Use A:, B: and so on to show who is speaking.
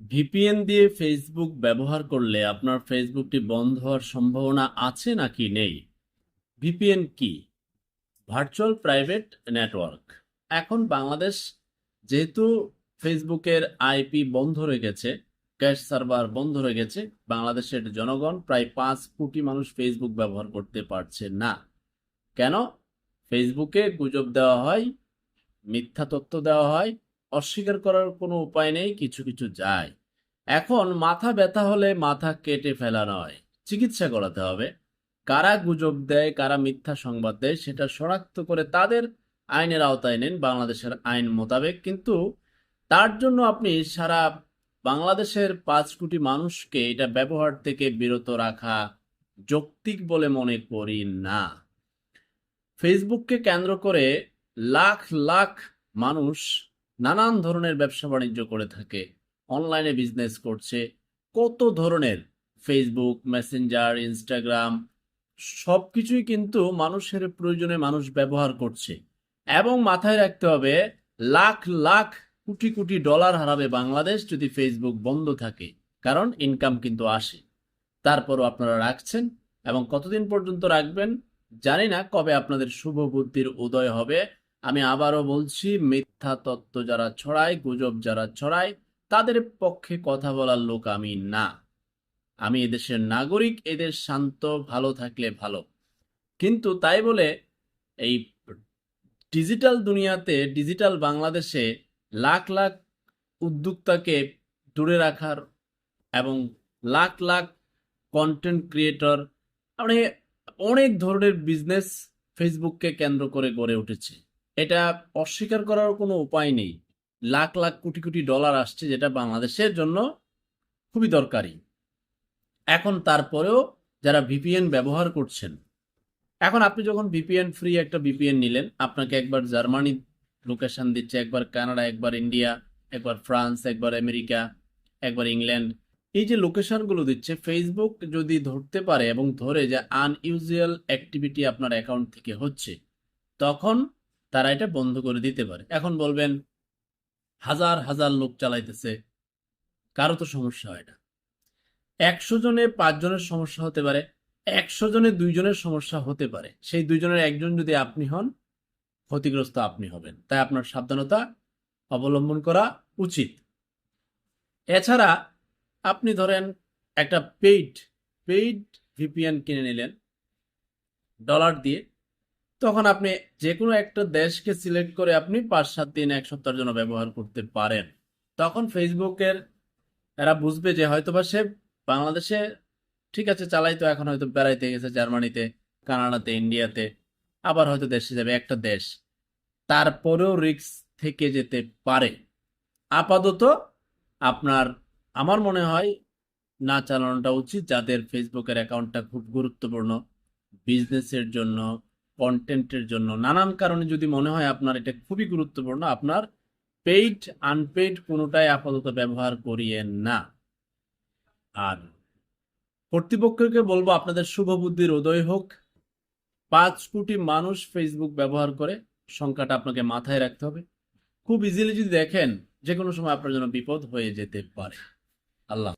A: VPN দিয়ে Facebook ব্যবহার করলে আপনার ফেসবুকটি বন্ধ হওয়ার সম্ভাবনা আছে নাকি নেই? ভিপিএন কি? ভার্চুয়াল প্রাইভেট নেটওয়ার্ক এখন বাংলাদেশ যেহেতু ফেসবুকের আইপি বন্ধ গেছে ক্যাশ সার্ভার বন্ধ হয়ে গেছে বাংলাদেশের জনগণ প্রায় পাঁচ কোটি মানুষ ফেসবুক ব্যবহার করতে পারছে না। কেন? ফেসবুকে গুজব দেওয়া হয়, মিথ্যা তথ্য দেওয়া হয় অস্বীকার করার কোনো উপায় নেই, কিছু কিছু যায়। এখন মাথা ব্যথা হলে মাথা কেটে ফেলা নয়, চিকিৎসা করাতে হবে। কারা গুজব দেয়, কারা মিথ্যা সংবাদ দেয়, সেটা শনাক্ত করে তাদের আইনের আওতায় নেন, বাংলাদেশের আইন মোতাবেক। কিন্তু তার জন্য আপনি সারা বাংলাদেশের পাঁচ কোটি মানুষকে এটা ব্যবহার থেকে বিরত রাখা যৌক্তিক বলে মনে করি না। ফেসবুককে কেন্দ্র করে লাখ লাখ মানুষ নানান ধরনের ব্যবসা বাণিজ্য করে থাকে। অনলাইনে বিজনেস করছে। কত ধরনের ফেসবুক মেসেঞ্জার ইনস্টাগ্রাম সব কিছুই কিন্তু মানুষের প্রয়োজনে মানুষ ব্যবহার করছে। এবং মাথায় রাখতে হবে, লাখ লাখ কোটি কোটি ডলার হারাবে বাংলাদেশ যদি ফেসবুক বন্ধ থাকে, কারণ ইনকাম কিন্তু আসে। তারপরও আপনারা রাখছেন এবং কতদিন পর্যন্ত রাখবেন জানি না, কবে আপনাদের শুভ বুদ্ধির উদয় হবে। আমি আবারও বলছি, মিথ্যা তত্ত্ব যারা ছড়ায়, গুজব যারা ছড়ায়, তাদের পক্ষে কথা বলার লোক আমি না। আমি এদেশের নাগরিক, এদের শান্ত, ভালো থাকলে ভালো। কিন্তু তাই বলে এই ডিজিটাল দুনিয়াতে, ডিজিটাল বাংলাদেশে লাখ লাখ উদ্যোক্তাকে দূরে রাখার এবং লাখ লাখ কন্টেন্ট ক্রিয়েটর মানে অনেক ধরনের বিজনেস ফেসবুককে কেন্দ্র করে গড়ে উঠেছে। এটা অস্বীকার করার কোনো উপায় নেই। লাখ লাখ, কোটি কোটি ডলার আসছে যেটা বাংলাদেশের জন্য খুবই দরকারি। এখন তারপরেও যারা ভিপিএন ব্যবহার করছেন, এখন আপনি যখন ভিপিএন ফ্রি একটা ভিপিএন নিলেন, আপনাকে একবার জার্মানি লোকেশন দিচ্ছে, একবার কানাডা, একবার ইন্ডিয়া, একবার ফ্রান্স, একবার আমেরিকা, একবার ইংল্যান্ড, এই যে লোকেশনগুলো দিচ্ছে ফেসবুক যদি ধরতে পারে এবং ধরে যে আনইউজুয়াল অ্যাক্টিভিটি আপনার অ্যাকাউন্ট থেকে হচ্ছে, তখন তারা এটা বন্ধ করে দিতে পারে। এখন বলবেন, হাজার হাজার লোক চালাইতেছে, কারও তো সমস্যা হয় না। একশো জনে পাঁচজনের সমস্যা হতে পারে, একশো জনে দুইজনের সমস্যা হতে পারে। সেই দুইজনের একজন যদি আপনি হন, ক্ষতিগ্রস্ত আপনি হবেন। তাই আপনার সাবধানতা অবলম্বন করা উচিত। এছাড়া আপনি ধরেন একটা পেইড পেইড ভিপিএন কিনে নিলেন, ডলার দিয়ে। তখন আপনি যে কোনো একটা দেশকে সিলেক্ট করে আপনি পাঁচ সাত দিন, এক সপ্তাহের জন্য ব্যবহার করতে পারেন। তখন ফেসবুকের এরা বুঝবে যে হয়তোবা সে বাংলাদেশে, ঠিক আছে চালাই তো এখন হয়তো বেড়াইতে গেছে জার্মানিতে, কানাডাতে, ইন্ডিয়াতে, আবার হয়তো দেশে যাবে একটা দেশ। তারপরেও রিস্ক থেকে যেতে পারে। আপাতত আপনার, আমার মনে হয় না চালানোটা উচিত, যাদের ফেসবুকের অ্যাকাউন্টটা খুব গুরুত্বপূর্ণ, বিজনেসের জন্য কন্টেন্টের জন্য। নানান কারণে যদি মনে হয় আপনার এটা খুবই গুরুত্বপূর্ণ, আপনার পেইড আনপেইড কোনোটাই আপাতত ব্যবহার করিয়েন না। আর কর্তৃপক্ষকে বলব, আপনাদের শুভ বুদ্ধির উদয় হোক। পাঁচ কোটি মানুষ ফেসবুক ব্যবহার করে, সংখ্যাটা আপনাকে মাথায় রাখতে হবে। খুব ইজিলি যদি দেখেন যে কোনো সময় আপনার জন্য বিপদ হয়ে যেতে পারে। আল্লাহ